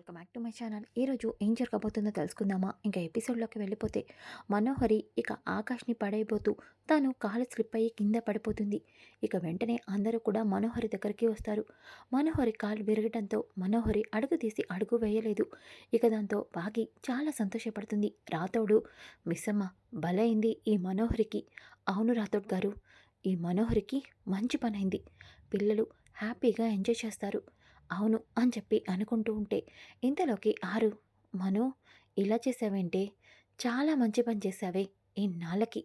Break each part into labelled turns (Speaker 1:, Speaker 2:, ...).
Speaker 1: Welcome back to my channel. ఈరోజు ఏం జరగబోతుందో తెలుసుకుందామా? ఇంకా ఎపిసోడ్లోకి వెళ్ళిపోతే మనోహరి ఇక ఆకాష్ని పడైపోతూ తాను కాలు స్లిప్ అయ్యి కింద పడిపోతుంది. ఇక వెంటనే అందరూ కూడా మనోహరి దగ్గరికి వస్తారు. మనోహరి కాలు విరగడంతో మనోహరి అడుగు తీసి అడుగు వేయలేదు. ఇక దాంతో బాగి చాలా సంతోషపడుతుంది. రాతోడు మిస్సమ్మ బలైంది ఈ మనోహరికి. అవును రాథోడ్ గారు ఈ మనోహరికి మంచి పనైంది. పిల్లలు హ్యాపీగా ఎంజాయ్ చేస్తారు. అవును అని చెప్పి అనుకుంటూ ఉంటే ఇంతలోకి ఆరు మను ఇలా చేసావేంటే? చాలా మంచి పని చేశావే ఇన్నాళ్ళకి.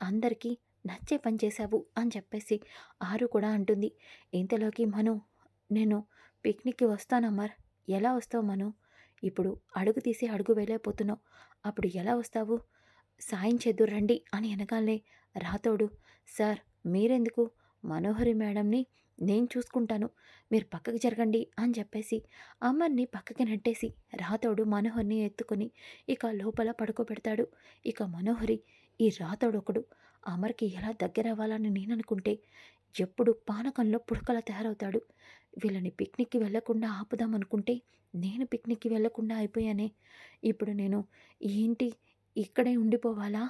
Speaker 1: అందరికీ నచ్చే పని చేశావు అని చెప్పేసి ఆరు కూడా అంటుంది. ఇంతలోకి మను నేను పిక్నిక్కి వస్తానమ్మర్ ఎలా వస్తావు మను? ఇప్పుడు అడుగు తీసి అడుగు వేలేకపోతున్నావు అప్పుడు ఎలా వస్తావు? సాయం చేద్దురు రండి అని వెనకాలనే రాతోడు సార్ మీరెందుకు? మనోహరి మేడంని నేను చూసుకుంటాను. మీరు పక్కకి జరగండి అని చెప్పేసి అమ్మని పక్కకి నెట్టేసి రాతోడు మనోహర్ని ఎత్తుకొని ఇక లోపల పడుకోబెడతాడు. ఇక మనోహరి ఈ రాతోడు ఒకడు అమర్కి ఎలా దగ్గర అవ్వాలని నేను అనుకుంటే ఎప్పుడు పానకంలో పుడకలా తయారవుతాడు. వీళ్ళని పిక్నిక్కి వెళ్ళకుండా ఆపుదామనుకుంటే నేను పిక్నిక్కి వెళ్ళకుండా అయిపోయానే. ఇప్పుడు నేను ఏంటి ఇక్కడే ఉండిపోవాలా?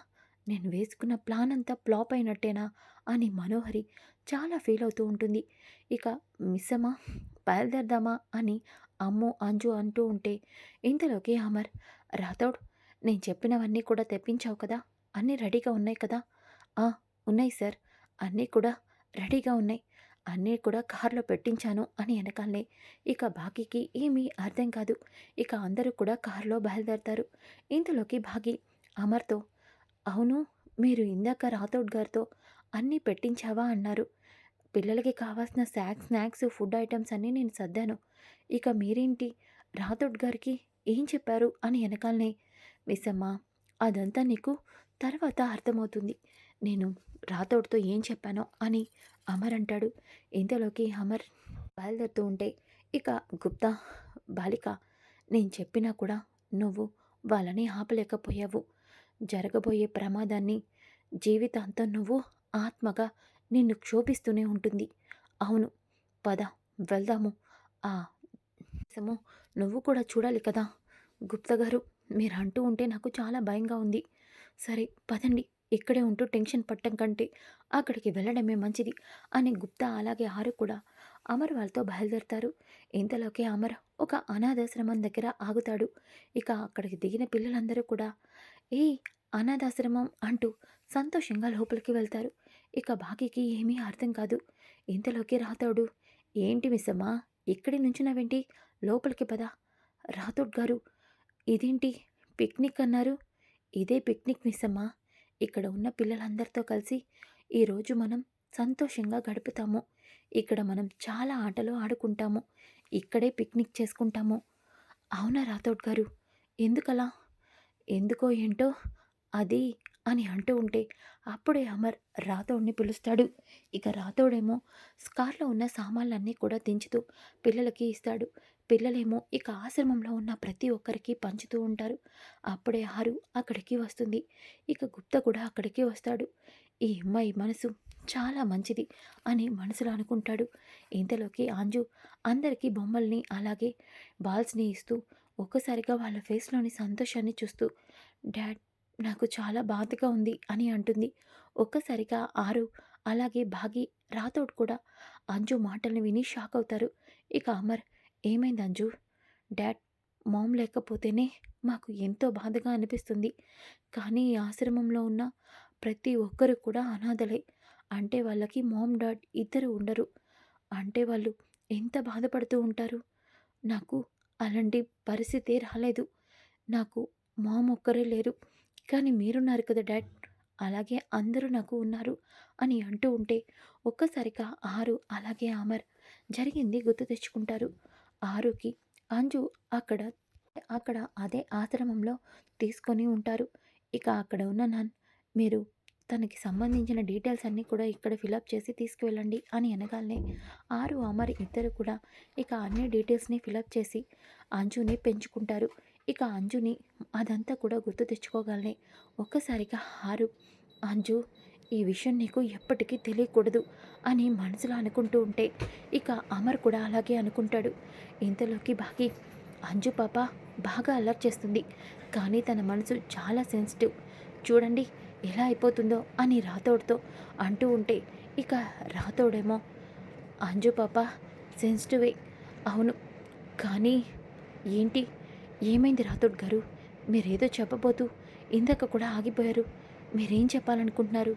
Speaker 1: నేను వేసుకున్న ప్లాన్ అంతా ఫ్లాప్ అయినట్టేనా అని మనోహరి చాలా ఫీల్ అవుతూ ఉంటుంది. ఇక మిస్సమా బయలుదేరదామా అని అమ్ము అంజు అంటూ ఉంటే ఇంతలోకి అమర్ రాథోడ్ నేను చెప్పినవన్నీ కూడా తెప్పించావు కదా? అన్నీ రెడీగా ఉన్నాయి కదా? ఆ ఉన్నాయి సార్. అన్నీ కూడా రెడీగా ఉన్నాయి. అన్నీ కూడా కారులో పెట్టించాను అని వెనకాలే ఇక బాకీకి ఏమీ అర్థం కాదు. ఇక అందరూ కూడా కారులో బయలుదేరతారు. ఇంతలోకి బాగి అమర్తో అవును మీరు ఇందాక రాథోడ్ గారితో అన్నీ పెట్టించావా అన్నారు. పిల్లలకి కావాల్సిన స్నాక్స్ స్నాక్స్ ఫుడ్ ఐటమ్స్ అన్నీ నేను సర్దాను. ఇక మీరేంటి? రాథోడ్ గారికి ఏం చెప్పారు అని వెనకాలనే మిస్సమ్మ అదంతా నీకు తర్వాత అర్థమవుతుంది. నేను రాథోడ్తో ఏం చెప్పానో అని అమర్ అంటాడు. ఇంతలోకి అమర్ బయలుదేరుతూ ఉంటే ఇక గుప్తా బాలిక నేను చెప్పినా కూడా నువ్వు వాళ్ళని ఆపలేకపోయావు. జరగబోయే ప్రమాదాన్ని జీవితాంతం నువ్వు ఆత్మగా నిన్ను క్షోభిస్తూనే ఉంటుంది. అవును పద వెళ్దాము. ఆ దేశము నువ్వు కూడా చూడాలి కదా. గుప్త గారు మీరు అంటూ ఉంటే నాకు చాలా భయంగా ఉంది. సరే పదండి ఇక్కడే ఉంటూ టెన్షన్ పట్టడం కంటే అక్కడికి వెళ్ళడమే మంచిది అని గుప్తా అలాగే ఆరు కూడా అమర్ వాళ్ళతో బయలుదేరుతారు. ఇంతలోకి అమర్ ఒక అనాథాశ్రమం దగ్గర ఆగుతాడు. ఇక అక్కడికి దిగిన పిల్లలందరూ కూడా ఏ అనాథాశ్రమం అంటూ సంతోషంగా లోపలికి వెళ్తారు. ఇక బాకీకి ఏమీ అర్థం కాదు. ఇంతలోకి రాతోడు ఏంటి మిస్సమ్మా ఇక్కడి నుంచున్నావేంటి లోపలికి పద. రాతోడ్ గారు ఇదేంటి? పిక్నిక్ అన్నారు. ఇదే పిక్నిక్ మిస్సమ్మా. ఇక్కడ ఉన్న పిల్లలందరితో కలిసి ఈరోజు మనం సంతోషంగా గడుపుతాము. ఇక్కడ మనం చాలా ఆటలు ఆడుకుంటాము. ఇక్కడే పిక్నిక్ చేసుకుంటాము. అవునా రాతోడ్ గారు? ఎందుకలా? ఎందుకో ఏంటో అది అని అంటూ ఉంటే అప్పుడే అమర్ రాథోడ్ని పిలుస్తాడు. ఇక రాతోడేమో స్కార్లో ఉన్న సామాన్లన్నీ కూడా దించుతూ పిల్లలకి ఇస్తాడు. పిల్లలేమో ఇక ఆశ్రమంలో ఉన్న ప్రతి ఒక్కరికి పంచుతూ ఉంటారు. అప్పుడే ఆరు అక్కడికి వస్తుంది. ఇక గుప్త కూడా అక్కడికి వస్తాడు. ఈ అమ్మాయి మనసు చాలా మంచిది అని మనసులో అనుకుంటాడు. ఇంతలోకి అంజు అందరికీ బొమ్మల్ని అలాగే బాల్స్ని ఇస్తూ ఒక్కసారిగా వాళ్ళ ఫేస్లోని సంతోషాన్ని చూస్తూ డాడ్ నాకు చాలా బాధగా ఉంది అని అంటుంది. ఒక్కసారిగా ఆరు అలాగే భాగి రాతోడు కూడా అంజు మాటల్ని విని షాక్ అవుతారు. ఇక అమర్ ఏమైంది అంజు? డాడ్ మామ్ లేకపోతేనే మాకు ఎంతో బాధగా అనిపిస్తుంది. కానీ ఈ ఆశ్రమంలో ఉన్న ప్రతి ఒక్కరు కూడా అనాథలే. అంటే వాళ్ళకి మామ్ డాడ్ ఇద్దరు ఉండరు. అంటే వాళ్ళు ఎంత బాధపడుతూ ఉంటారు? నాకు అలాంటి పరిస్థితి రాలేదు. నాకు మామ ఒక్కరే లేరు. కానీ మీరున్నారు కదా డాడ్. అలాగే అందరూ నాకు ఉన్నారు అని అంటూ ఉంటే ఒక్కసారిగా ఆరు అలాగే అమర్ జరిగింది గుర్తు తెచ్చుకుంటారు. ఆరుకి అంజు అక్కడ అక్కడ అదే ఆశ్రమంలో తీసుకొని ఉంటారు. ఇక అక్కడ ఉన్న నాన్ మీరు తనకి సంబంధించిన డీటెయిల్స్ అన్నీ కూడా ఇక్కడ ఫిలప్ చేసి తీసుకువెళ్ళండి అని అనగానే ఆరు అమర్ ఇద్దరు కూడా ఇక అన్ని డీటెయిల్స్ని ఫిలప్ చేసి అంజుని పెంచుకుంటారు. ఇక అంజుని అదంతా కూడా గుర్తు తెచ్చుకోగలనే ఒక్కసారిగా ఆరు అంజు ఈ విషయం నీకు ఎప్పటికీ తెలియకూడదు అని మనసులో అనుకుంటూ ఉంటే ఇక అమర్ కూడా అలాగే అనుకుంటాడు. ఇంతలోకి బాకీ అంజు పాప బాగా అల్లరి చేస్తుంది. కానీ తన మనసు చాలా సెన్సిటివ్ చూడండి ఎలా అయిపోతుందో అని రాతోడితో అంటూ ఉంటే ఇక రాతోడేమో అంజు పాప సెన్సిటివే అవును కానీ ఏంటి? ఏమైంది రాతోడ్ గారు? మీరేదో చెప్పబోతూ ఇందాక కూడా ఆగిపోయారు. మీరేం చెప్పాలనుకుంటున్నారు?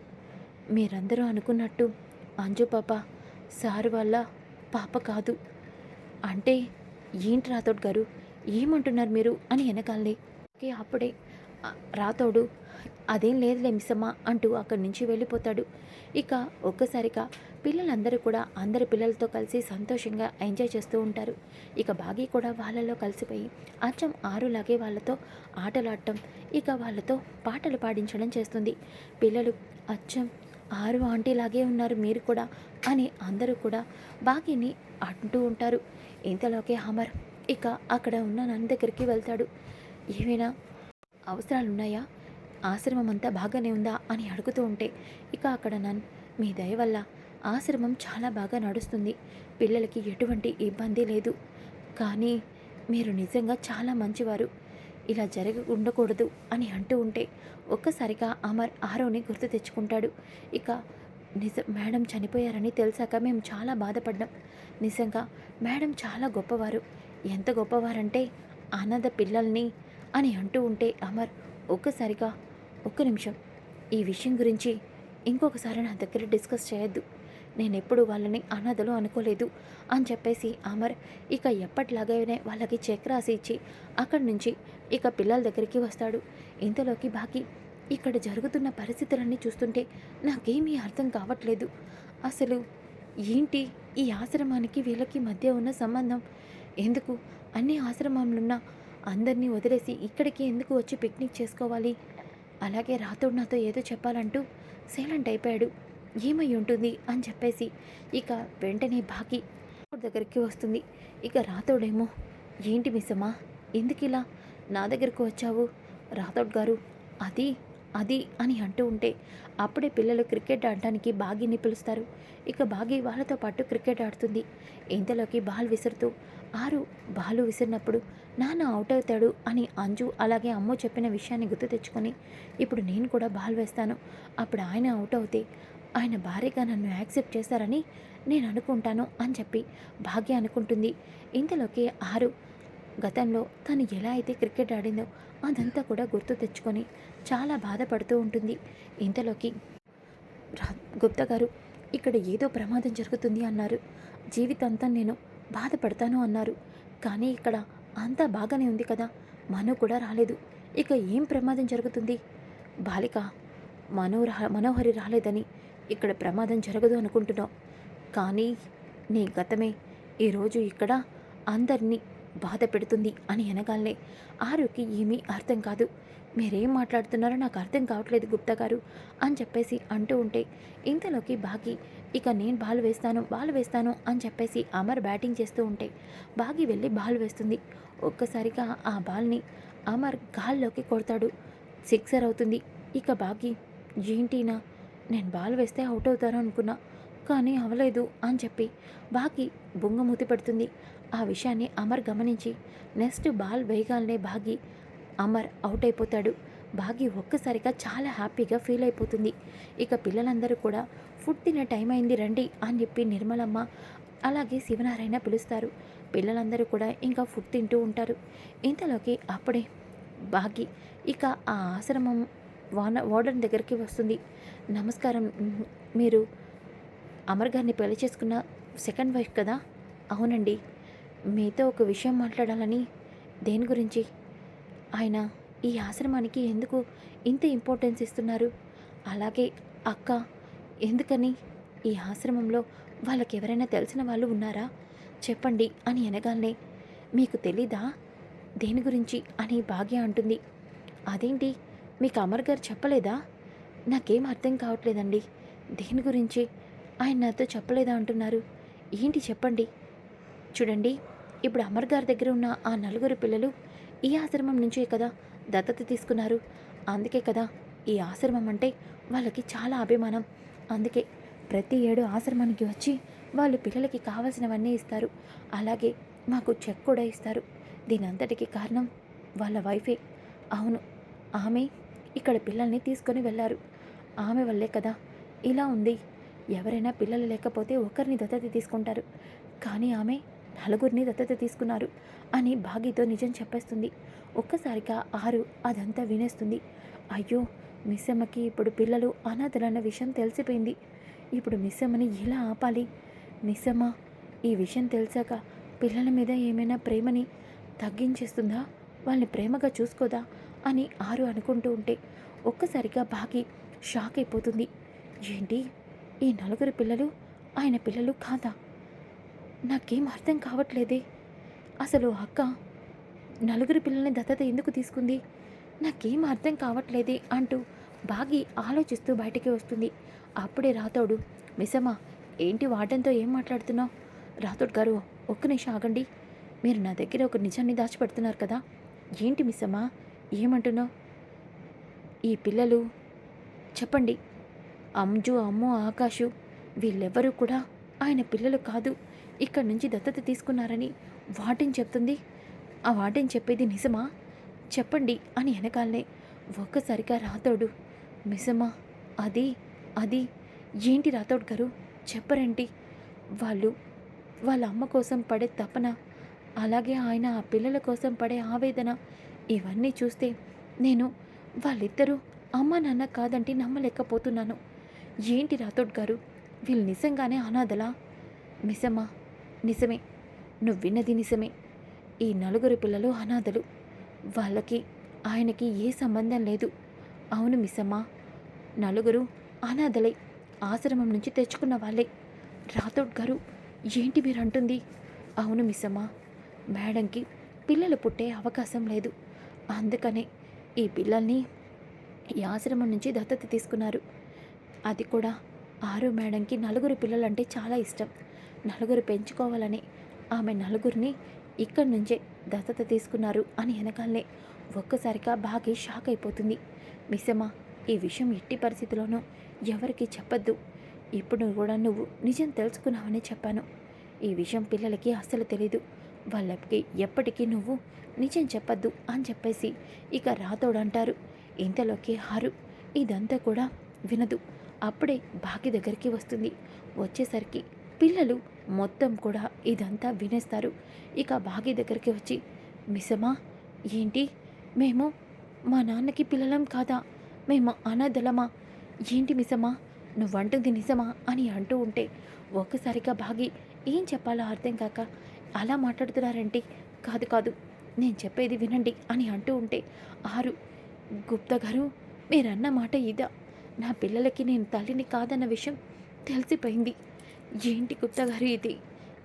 Speaker 1: మీరందరూ అనుకున్నట్టు అంజు పాప సారు వల్ల పాప కాదు. అంటే ఏంటి రాతోడ్ గారు? ఏమంటున్నారు మీరు? అని వెనకాలే ఓకే అప్పుడే. రాతోడు అదేం లేదులే మిస్సమ్మ అంటూ అక్కడి నుంచి వెళ్ళిపోతాడు. ఇక ఒక్కసారిగా పిల్లలందరూ కూడా అందరి పిల్లలతో కలిసి సంతోషంగా ఎంజాయ్ చేస్తూ ఉంటారు. ఇక బాగి కూడా వాళ్ళలో కలిసిపోయి అచ్చం ఆరులాగే వాళ్ళతో ఆటలాడటం ఇక వాళ్ళతో పాటలు పాడించడం చేస్తుంది. పిల్లలు అచ్చం ఆరు ఆంటీలాగే ఉన్నారు మీరు కూడా అని అందరూ కూడా బాగిని అంటూ ఉంటారు. ఇంతలోకే అమర్ ఇక అక్కడ ఉన్న నన్ను దగ్గరికి వెళ్తాడు. ఏమైనా అవసరాలు ఉన్నాయా ఆశ్రమం అంతా బాగానే ఉందా అని అడుగుతూ ఉంటే ఇక అక్కడ నన్ మీ దయ వల్ల ఆశ్రమం చాలా బాగా నడుస్తుంది. పిల్లలకి ఎటువంటి ఇబ్బంది లేదు. కానీ మీరు నిజంగా చాలా మంచివారు. ఇలా జరగ ఉండకూడదు అని అంటూ ఉంటే ఒక్కసారిగా అమర్ ఆరోని గుర్తు తెచ్చుకుంటాడు. ఇక నిజ మేడం చనిపోయారని తెలిసాక మేము చాలా బాధపడ్డాం. నిజంగా మేడం చాలా గొప్పవారు. ఎంత గొప్పవారంటే అనాథ పిల్లల్ని అని అంటూ ఉంటే అమర్ ఒక్కసారిగా ఒక్క నిమిషం. ఈ విషయం గురించి ఇంకొకసారి నా దగ్గర డిస్కస్ చేయొద్దు. నేను ఎప్పుడు వాళ్ళని అనాథలు అనుకోలేదు అని చెప్పేసి అమర్ ఇక ఎప్పటిలాగానే వాళ్ళకి చెక్ రాసి ఇచ్చి అక్కడి నుంచి ఇక పిల్లల దగ్గరికి వస్తాడు. ఇంతలోకి బాకీ ఇక్కడ జరుగుతున్న పరిస్థితులన్నీ చూస్తుంటే నాకేమీ అర్థం కావట్లేదు. అసలు ఏంటి ఈ ఆశ్రమానికి వీళ్ళకి మధ్య ఉన్న సంబంధం? ఎందుకు? అన్ని ఆశ్రమంలున్న అందరినీ వదిలేసి ఇక్కడికి ఎందుకు వచ్చి పిక్నిక్ చేసుకోవాలి? అలాగే రాతోడు నాతో ఏదో చెప్పాలంటూ సైలెంట్ అయిపోయాడు. ఏమై ఉంటుంది? అని చెప్పేసి ఇక వెంటనే బాకి దగ్గరికి వస్తుంది. ఇక రాతోడేమో ఏంటి మిస్సమ్మా? ఎందుకు ఇలా నా దగ్గరకు వచ్చావు? రాతోడ్ గారు అది అది అని అంటూ ఉంటే అప్పుడే పిల్లలు క్రికెట్ ఆడటానికి బాగీని పిలుస్తారు. ఇక బాగి వాళ్ళతో పాటు క్రికెట్ ఆడుతుంది. ఇంతలోకి బాల్ విసురుతూ ఆరు బాలు విసిరినప్పుడు నాన్న అవుట్ అవుతాడు అని అంజు అలాగే అమ్మ చెప్పిన విషయాన్ని గుర్తు తెచ్చుకొని ఇప్పుడు నేను కూడా బాల్ వేస్తాను. అప్పుడు ఆయన అవుట్ అవుతే ఆయన భార్యగా నన్ను యాక్సెప్ట్ చేశారని నేను అనుకుంటాను అని చెప్పి భాగ్య అనుకుంటుంది. ఇంతలోకి ఆరు గతంలో తను ఎలా అయితే క్రికెట్ ఆడిందో అదంతా కూడా గుర్తు తెచ్చుకొని చాలా బాధపడుతూ ఉంటుంది. ఇంతలోకి రా- గుప్తా గారు ఇక్కడ ఏదో ప్రమాదం జరుగుతుంది అన్నారు. జీవితాంతం నేను బాధపడతాను అన్నారు. కానీ ఇక్కడ అంతా బాగానే ఉంది కదా మను కూడా రాలేదు. ఇక ఏం ప్రమాదం జరుగుతుంది? బాలిక మనో రా మనోహరి రాలేదని ఇక్కడ ప్రమాదం జరగదు అనుకుంటున్నావు. కానీ నీ గతమే. ఈరోజు ఇక్కడ అందరినీ బాధ పెడుతుంది అని అనగానే ఆరుకి ఏమీ అర్థం కాదు. మీరేం మాట్లాడుతున్నారో నాకు అర్థం కావట్లేదు గుప్తా గారు అని చెప్పేసి అంటూ ఉంటే ఇంతలోకి బాగి ఇక నేను బాల్ వేస్తాను బాల్ వేస్తాను అని చెప్పేసి అమర్ బ్యాటింగ్ చేస్తూ ఉంటే బాగి వెళ్ళి బాల్ వేస్తుంది. ఒక్కసారిగా ఆ బాల్ని అమర్ గాల్లోకి కొడతాడు. సిక్సర్ అవుతుంది. ఇక బాగి ఏంటినా నేను బాల్ వేస్తే అవుట్ అవుతాను అనుకున్నా కానీ అవలేదు అని చెప్పి బాగి బొంగమూతి పెడుతుంది. ఆ విషయాన్ని అమర్ గమనించి నెక్స్ట్ బాల్ వేయగానే భాగి అమర్ అవుట్ అయిపోతాడు భాగి ఒక్కసారిగా చాలా హ్యాపీగా ఫీల్ అయిపోతుంది. ఇక పిల్లలందరూ కూడా ఫుడ్ తినే టైం అయింది రండి అని చెప్పి నిర్మలమ్మ అలాగే శివనారాయణ పిలుస్తారు. పిల్లలందరూ కూడా ఇంకా ఫుడ్ తింటూ ఉంటారు. ఇంతలోకి అప్పుడే భాగి ఇక ఆ ఆశ్రమం వాన వార్డన్ దగ్గరికి వస్తుంది. నమస్కారం మీరు అమర్ గారిని పెళ్ళి చేసుకున్న సెకండ్ వైఫ్ కదా? అవునండి. మీతో ఒక విషయం మాట్లాడాలని దేని గురించి? ఆయన ఈ ఆశ్రమానికి ఎందుకు ఇంత ఇంపార్టెన్స్ ఇస్తున్నారు? అలాగే అక్క ఎందుకని ఈ ఆశ్రమంలో వాళ్ళకి ఎవరైనా తెలిసిన వాళ్ళు ఉన్నారా? చెప్పండి అని అనగానే మీకు తెలీదా? దేని గురించి? అని భాగ్య అంటుంది. అదేంటి? మీకు అమర్ గారు చెప్పలేదా? నాకేం అర్థం కావట్లేదండి. దేని గురించి? ఆయన నాతో చెప్పలేదా అంటున్నారు. ఏంటి చెప్పండి? చూడండి ఇప్పుడు అమర్ గారి దగ్గర ఉన్న ఆ నలుగురు పిల్లలు ఈ ఆశ్రమం నుంచే కదా దత్తత తీసుకున్నారు. అందుకే కదా ఈ ఆశ్రమం అంటే వాళ్ళకి చాలా అభిమానం. అందుకే ప్రతి ఏడు ఆశ్రమానికి వచ్చి వాళ్ళు పిల్లలకి కావాల్సినవన్నీ ఇస్తారు. అలాగే మాకు చెక్ కూడా ఇస్తారు. దీనంతటికి కారణం వాళ్ళ వైఫే. అవును ఆమె ఇక్కడ పిల్లల్ని తీసుకొని వెళ్ళారు. ఆమె వల్లే కదా ఇలా ఉంది. ఎవరైనా పిల్లలు లేకపోతే ఒకరిని దత్తత తీసుకుంటారు. కానీ ఆమె నలుగురిని దత్తత తీసుకున్నారు అని భాగీతో నిజం చెప్పేస్తుంది. ఒక్కసారిగా ఆరు అదంతా వినేస్తుంది. అయ్యో మిస్సమ్మకి ఇప్పుడు పిల్లలు అనాథలన్న విషయం తెలిసిపోయింది. ఇప్పుడు మిస్సమ్మని ఎలా ఆపాలి? మిస్సమ్మ ఈ విషయం తెలిసాక పిల్లల మీద ఏమైనా ప్రేమని తగ్గించేస్తుందా? వాళ్ళని ప్రేమగా చూసుకోదా? అని ఆరు అనుకుంటూ ఉంటే ఒక్కసారిగా బాగి షాక్ అయిపోతుంది. ఏంటి? ఈ నలుగురు పిల్లలు? ఆయన పిల్లలు కాదా? నాకేం అర్థం కావట్లేదే. అసలు అక్క నలుగురు పిల్లల్ని దత్తత ఎందుకు తీసుకుంది? నాకేం అర్థం కావట్లేదే అంటూ బాగి ఆలోచిస్తూ బయటికి వస్తుంది. అప్పుడే రాతోడు మిసమ్మ ఏంటి వాడంతో ఏం మాట్లాడుతున్నావు? రాతోడు గారు ఒక్క నిమిషం ఆగండి. మీరు నా దగ్గర ఒక నిజాన్ని దాచిపెడుతున్నారు కదా. ఏంటి మిస్సమ్మ ఏమంటున్నావు? ఈ పిల్లలు చెప్పండి. అంజు అమ్ము ఆకాశు వీళ్ళెవ్వరూ కూడా ఆయన పిల్లలు కాదు. ఇక్కడి నుంచి దత్తత తీసుకున్నారని వాటిని చెప్తుంది. ఆ వాటిని చెప్పేది నిజమా? చెప్పండి అని వెనకాలనే ఒక్కసారిగా రాతోడు నిజమా అది అది ఏంటి రాతోడ్ గారు? చెప్పరండి. వాళ్ళు వాళ్ళ అమ్మ కోసం పడే తపన అలాగే ఆయన ఆ పిల్లల కోసం పడే ఆవేదన ఇవన్నీ చూస్తే నేను వాళ్ళిద్దరూ అమ్మ నాన్న కాదంటే నమ్మలేకపోతున్నాను. ఏంటి రాతోడ్ గారు? వీళ్ళు నిజంగానే అనాథలా? మిసమ్మా నిజమే. నువ్వు విన్నది నిజమే. ఈ నలుగురు పిల్లలు అనాథలు. వాళ్ళకి ఆయనకి ఏ సంబంధం లేదు. అవును మిస్సమ్మా. నలుగురు అనాథలై. ఆశ్రమం నుంచి తెచ్చుకున్న వాళ్ళే. రాథోడ్ గారు ఏంటి మీరు అంటుంది అవును మిస్సమ్మా. మేడంకి పిల్లలు పుట్టే అవకాశం లేదు. అందుకనే ఈ పిల్లల్ని ఈ ఆశ్రమం నుంచి దత్తత తీసుకున్నారు. అది కూడా ఆరు మేడంకి నలుగురు పిల్లలంటే చాలా ఇష్టం. నలుగురు పెంచుకోవాలని ఆమె నలుగురిని ఇక్కడి నుంచే దత్తత తీసుకున్నారు అని వెనకాలనే ఒక్కసారిగా బాగా షాక్ అయిపోతుంది. మిస్సమ్మ ఈ విషయం ఎట్టి పరిస్థితిలోనూ ఎవరికి చెప్పద్దు. ఇప్పుడు కూడా నువ్వు నిజం తెలుసుకున్నావని చెప్పాను. ఈ విషయం పిల్లలకి అస్సలు తెలీదు. వాళ్ళకి ఎప్పటికీ నువ్వు నిజం చెప్పద్దు అని చెప్పేసి ఇక రాతోడంటారు. ఇంతలోకి హారు ఇదంతా కూడా వినదు. అప్పుడే బాకి దగ్గరికి వస్తుంది. వచ్చేసరికి పిల్లలు మొత్తం కూడా ఇదంతా వినేస్తారు. ఇక బాగి దగ్గరికి వచ్చి మిసమా ఏంటి? మేము మా నాన్నకి పిల్లలం కాదా? మేము అనాథలమా? ఏంటి మిసమా నువ్వంటుంది నిజమా? అని అంటూ ఉంటే ఒక్కసారిగా బాగి ఏం చెప్పాలో అర్థం కాక అలా మాట్లాడుతున్నారంటే కాదు కాదు నేను చెప్పేది వినండి అని అంటూ ఉంటే ఆరు గుప్తా గారు మీరన్న మాట ఇదా? నా పిల్లలకి నేను తల్లిని కాదన్న విషయం తెలిసిపోయింది. ఏంటి గుప్తా గారు ఇది?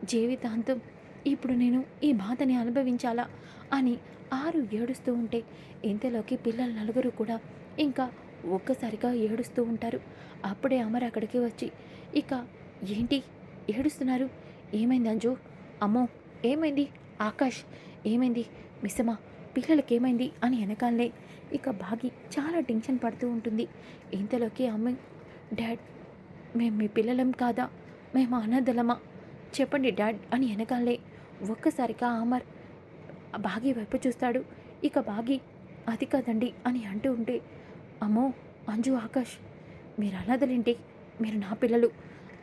Speaker 1: జీవితాంతం ఇప్పుడు నేను ఈ బాధని అనుభవించాలా? అని ఆరు ఏడుస్తూ ఉంటే ఇంతలోకి పిల్లలు నలుగురు కూడా ఇంకా ఒక్కసారిగా ఏడుస్తూ ఉంటారు. అప్పుడే అమర్ అక్కడికి వచ్చి ఇక ఏంటి? ఏడుస్తున్నారు? ఏమైంది అంజు? అమ్మో! ఏమైంది? ఆకాష్! ఏమైంది? మిస్సమ్మా! పిల్లలకి ఏమైంది అని వెనకాలనే ఇక బాగి చాలా టెన్షన్ పడుతూ ఉంటుంది. ఇంతలోకి అమ్మ డాడ్ మేము మీ పిల్లలం కాదా? మేము అనాథలమా చెప్పండి డాడ్ అని వెనకాలే ఒక్కసారిగా అమర్ బాగి వైపు చూస్తాడు. ఇక బాగి అది కాదండి అని అంటూ ఉంటే అమ్మో అంజు ఆకాష్ మీరు అనాథలేంటి మీరు నా పిల్లలు.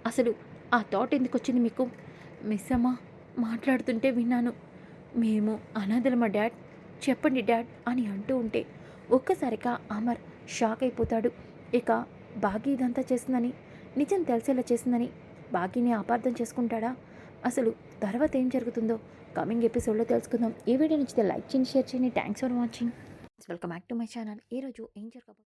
Speaker 1: అసలు ఆ థాట్ ఎందుకు వచ్చింది మీకు? మిస్ అమ్మ మాట్లాడుతుంటే విన్నాను. మేము అనాథలమా డాడ్? చెప్పండి డాడ్ అని అంటూ ఉంటే ఒక్కసారిగా అమర్ షాక్ అయిపోతాడు. ఇక బాగి ఇదంతా చేసిందని నిజం తెలిసేలా చేసిందని బాకీని అపార్థం చేసుకుంటాడా? అసలు తర్వాత ఏం జరుగుతుందో కమింగ్ ఎపిసోడ్లో తెలుసుకుందాం. ఈ వీడియో నచ్చితే లైక్ చేయండి షేర్ చేయండి. Thanks for watching welcome back to my channel ఈరోజు ఏం జరగబోతుంది